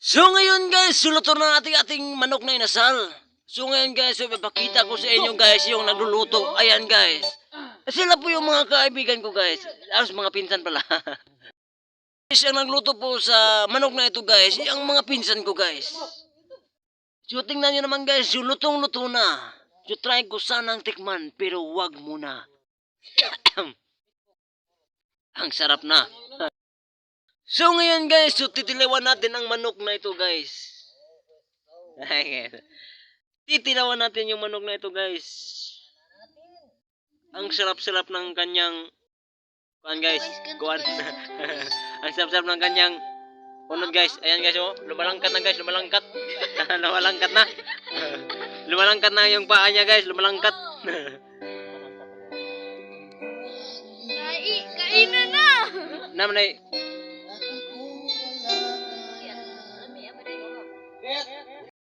So ngayon guys, suluto na natin ating manok na inasal. So ngayon guys, so ipapakita ko sa inyo guys yung nagluluto. Ayan guys. Sila po yung mga kaibigan ko guys. Alos mga pinsan pala. guys, ang nagluto po sa manok na ito guys, yung mga pinsan ko guys. So tingnan nyo naman guys, yung lutong-luto na. So try ko sanang tikman, pero wag muna. ang sarap na. So ngayon guys, so titilawan natin ang manok na ito guys. Titilawan natin yung manok na ito guys. Ang sarap-sarap ng kanyang kuan guys, kuan. ang sarap-sarap ng kanyang unod guys. Ayan guys oh, lumalangkat na guys, lumalangkat. lumalangkat na. lumalangkat na yung paa niya guys, lumalangkat. Kai, kainan na! Naman ay